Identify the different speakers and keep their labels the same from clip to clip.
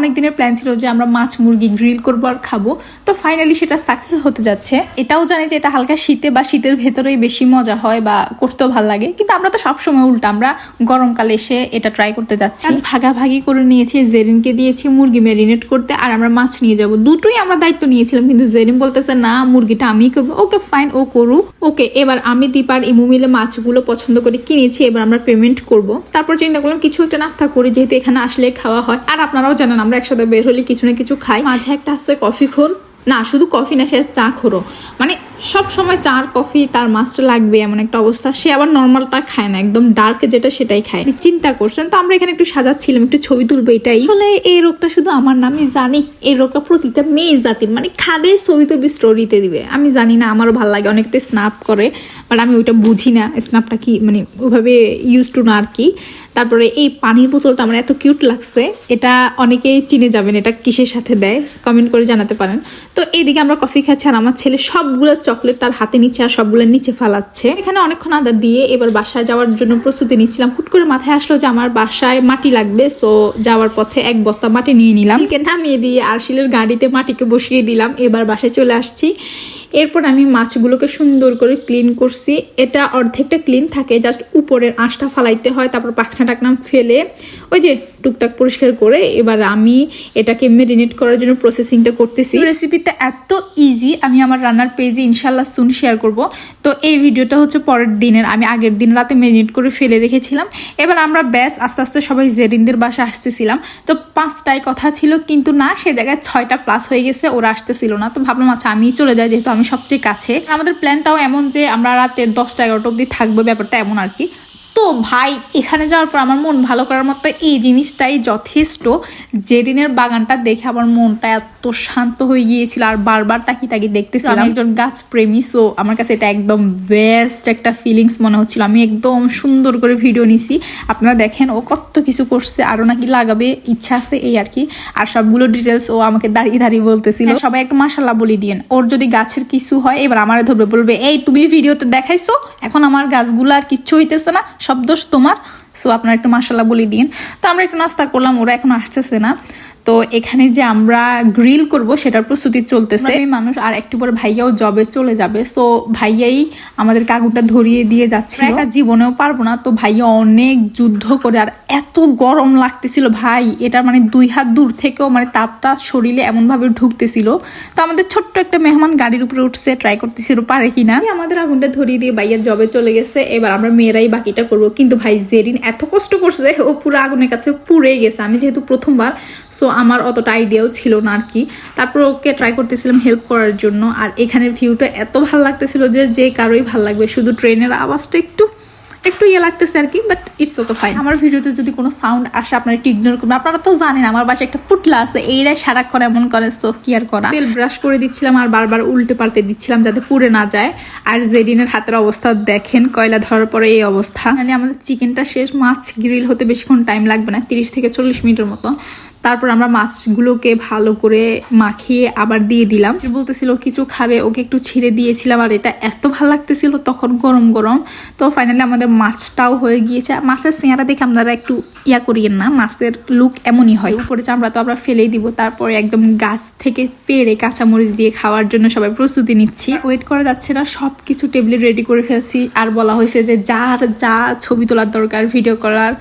Speaker 1: অনেক দিনের প্ল্যান ছিল যে আমরা মাছ মুরগি গ্রিল করব আর খাব। তো ফাইনালি সেটা সাকসেস হতে যাচ্ছে। এটাও জানি যে এটা হালকা শীতে বা শীতের ভেতরেই বেশি মজা হয় বা করতেও ভালো লাগে। কিন্তু আমরা তো সবসময় উল্টা, আমরা গরমকালে এসে এটা ট্রাই করতে যাচ্ছি। ভাগাভাগি করে নিয়েছি, জেরিনকে দিয়েছি মুরগি ম্যারিনেট করতে, আর আমরা মাছ নিয়ে যাব। দুটোই আমরা দায়িত্ব নিয়েছিলাম, কিন্তু জেরিন বলতেছে, না, মুরগিটা আমি করব। ওকে ফাইন ও করুক। ওকে এবার আমি, দীপার, ইমু মিলে মাছগুলো পছন্দ করে কিনেছি, এবার আমরা পেমেন্ট করব। তারপর চিন্তা করলাম, কিছু একটা নাস্তা করি, যেহেতু এখানে আসলে খাওয়া হয়। আর আপনারাও জানেন আমরা একসাথে বের হলে কিছু না কিছু খাই। মাঝে একটা আছে, কফি খোর না, শুধু কফি না, সে চা খোরো মানে সব সময় চা আর কফি তার মাছটা লাগবে এমন একটা অবস্থা। সে আবার নর্মালটা খায় না, একদম ডার্ক যেটা সেটাই খায়। চিন্তা করছেন, তো আমরা এখানে একটু সাজাচ্ছিলাম, একটু ছবি তুলবো এটাই। আসলে এই রোগটা শুধু আমার না, আমি জানি এই রোগটা প্রতিটা মেয়ে জাতির মানে খাবে, ছবি তুলবি স্টোরিতে দিবে। আমি জানি না, আমারও ভালো লাগে অনেক তো স্ন্যাপ করে বাট আমি ওইটা বুঝি না স্ন্যাপটা কি মানে ওইভাবে ইউজ টু না আর কি। তারপরে এই পানির বোতলটা আমার এত কিউট লাগছে, এটা অনেকেই চিনে যাবেন, এটা কিসের সাথে দেয়? কমেন্ট করে জানাতে পারেন। তো এইদিকে আমরা কফি খাচ্ছি আর আমার ছেলে সবগুলো চকলেট তার হাতে নিচ্ছে আর সবগুলো নিচে ফালাচ্ছে। এখানে অনেকক্ষণ আড্ডা দিয়ে এবার বাসায় যাওয়ার জন্য প্রস্তুতি নিচ্ছিলাম। হুট করে মাথায় আসলো যে আমার বাসায় মাটি লাগবে সো যাওয়ার পথে এক বস্তা মাটি নিয়ে নিলাম। নামিয়ে দিয়ে আরশিলের গাড়িতে মাটিকে বসিয়ে দিলাম। এবার বাসায় চলে আসছি। এরপর আমি মাছগুলোকে সুন্দর করে ক্লিন করছি। এটা অর্ধেকটা ক্লিন থাকে জাস্ট উপরের আঁশটা ফালাইতে হয়, তারপর পাখনা টাকনা ফেলে। ওই যে টুকটাক পরিষ্কার করে এবার আমি এটাকে মেরিনেট করার জন্য প্রসেসিংটা করতেছি। রেসিপিটা এত ইজি আমি আমার রান্নার পেজে ইনশাল্লাহ সুন শেয়ার করব। তো এই ভিডিওটা হচ্ছে পরের দিনের, আমি আগের দিন রাতে মেরিনেট করে ফেলে রেখেছিলাম। এবার আমরা ব্যাস, আস্তে আস্তে সবাই জেরিনদের বাসা আসতেছিলাম। তো পাঁচটায় কথা ছিল, কিন্তু না, সে জায়গায় ছয়টা প্লাস হয়ে গেছে, ওরা আসতেছিল না। তো ভাবলাম আচ্ছা আমি চলে যাই, যেহেতু আমি সবচেয়ে কাছে। আমাদের প্ল্যানটাও এমন যে আমরা রাতের দশটা, এগারোটা অব্দি থাকব, ব্যাপারটা এমন আর কি। তো ভাই এখানে যাওয়ার পর আমার মন ভালো করার মতো এই জিনিসটাই যথেষ্ট। জেরিনের বাগানটা দেখে আমার মনটা এত শান্ত হয়ে গিয়েছিল আর বারবার তাকি তাকি দেখতেছিলাম। আমি একজন গাছ প্রেমী সো আমার কাছে এটা একদম বেস্ট একটা ফিলিংস মনে হচ্ছিল। আমি একদম সুন্দর করে ভিডিও নিছি। আপনারা দেখেন ও কত কিছু করছে আরও নাকি লাগাবে ইচ্ছা আছে এই আর কি। আর সবগুলো ডিটেলস ও আমাকে দাঁড়িয়ে দাঁড়িয়ে বলতেছিল। সবাই একটু মাসাল্লাহ বলি দিয়েন। ওর যদি গাছের কিছু হয় এবার আমার ধরবে বলবে এই তুমি ভিডিওতে দেখাইছো? এখন আমার গাছগুলো আর কিচ্ছু হইতেছে না সব দোষ তোমার। সো আপনারা একটু মাসাল্লাহ বলে দিন। তো আমরা একটু নাস্তা করলাম, ওরা এখন আসতেছে না। তো এখানে যে আমরা গ্রিল করব সেটার প্রস্তুতি চলতেছে। এই মানুষ আর একটু পরে ভাইয়াও জবে চলে যাবে। সো ভাইয়াই আমাদের কাগুটা ধরিয়ে দিয়ে যাচ্ছে একা জীবনেও পারব না। তো ভাইয়া অনেক যুদ্ধ করে আর এত গরম লাগতেছিল ভাই। এটা মানে দুই হাত দূর থেকেও মানে তাপটা শরীরে এমনভাবে ঢুকতেছিল। তো আমাদের ছোট্ট একটা মেহমান গাড়ির উপরে উঠছে ট্রাই করতেছিল পারে কিনা। আমাদের আগুনটা ধরিয়ে দিয়ে ভাইয়া জবে চলে গেছে। এবার আমরা মেয়েরাই বাকিটা করব। কিন্তু ভাই জেরিন এত কষ্ট করছে ও পুরো আগুনের কাছে পুড়ে গেছে। আমি যেহেতু প্রথমবার সো আমার অতটা আইডিয়াও ছিল না আর কি। তারপর ওকে ট্রাই করতেছিলাম হেল্প করার জন্য। আর এখানের ভিউটা এত ভালো লাগতেছিল যে যে কারোই ভালো লাগবে। শুধু ট্রেনের আওয়াজটা একটু একটু ইয়ে লাগতেছে আর কি বাট ইটস ওকে ফাইন আমার ভিডিওতে যদি কোনো সাউন্ড আসে, আপনারা একটু ইগনোর করুন আপনারা তো জানেন, আমার বাসায় একটা পুটলা আছে। এইটাই সারাক্ষণ এমন করে তো কি আর করা? তেল ব্রাশ করে দিচ্ছিলাম আর বারবার উল্টে পাল্টে দিচ্ছিলাম যাতে পুড়ে না যায়। আর জেডিনের হাতের অবস্থা দেখেন, কয়লা ধরার পরে এই অবস্থা। মানে আমাদের চিকেনটা শেষ। মাছ গ্রিল হতে বেশিক্ষণ টাইম লাগবে না, তিরিশ থেকে চল্লিশ মিনিটের মতো। তারপর আমরা মাছগুলোকে ভালো করে মাখিয়ে আবার দিয়ে দিলাম। বলতেছিল, কিছু খাবে, ওকে একটু ছিঁড়ে দিয়েছিলাম আর এটা এত ভালো লাগতেছিল তখন গরম গরম। তো ফাইনালি আমাদের মাছটাও হয়ে গিয়েছে। মাছের সিঙ্গারা দেখে আপনারা একটু ইয়া করিয়েন না, মাছের লুক এমনই হয়। উপরে চামড়া তো আমরা ফেলেই দিব, তারপরে একদম গাছ থেকে পেড়ে কাঁচামরিচ দিয়ে খাওয়ার জন্য সবাই প্রস্তুতি নিচ্ছি। ওয়েট করা যাচ্ছে না সব কিছু টেবিলে রেডি করে ফেলছি। আর বলা হয়েছে যে যার যা ছবি তোলার দরকার ভিডিও করার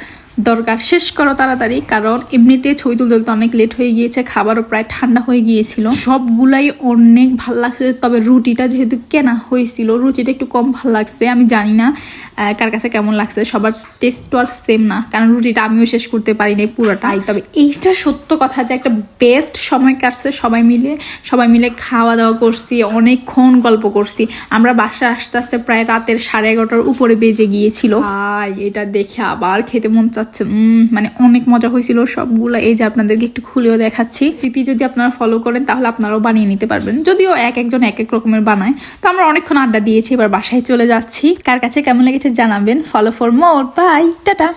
Speaker 1: দরকার। শেষ করো তাড়াতাড়ি কারণ এমনিতে ছবি তুলতে তুলতে অনেক লেট হয়ে গিয়েছে খাবারও প্রায় ঠান্ডা হয়ে গিয়েছিল। সবগুলাই অনেক ভালো লাগছে তবে রুটিটা যেহেতু কেনা হয়েছিল রুটিটা একটু কম ভালো লাগছে আমি জানি না কার কাছে কেমন লাগছে সবার টেস্ট তো আর সেম না কারণ রুটিটা আমিও শেষ করতে পারিনি পুরোটাই তবে এইটা সত্য কথা যে একটা বেস্ট সময় কাটছে সবাই মিলে সবাই মিলে খাওয়া দাওয়া করছি অনেকক্ষণ গল্প করছি। আমরা বাসা আসতে আসতে প্রায় রাতের সাড়ে এগারোটার উপরে বেজে গিয়েছিল। এটা দেখে আবার খেতে মন চাচ্ছে। উম, মানে অনেক মজা হয়েছিল সবগুলো। এই যে আপনাদেরকে একটু খুলেও দেখাচ্ছি। সিপি যদি আপনারা ফলো করেন তাহলে আপনারাও বানিয়ে নিতে পারবেন। যদিও এক একজন এক এক রকমের বানায়। তো আমরা অনেকক্ষণ আড্ডা দিয়েছি এবার বাসায় চলে যাচ্ছি। কার কাছে কেমন লেগেছে জানাবেন। Follow for more bye tata.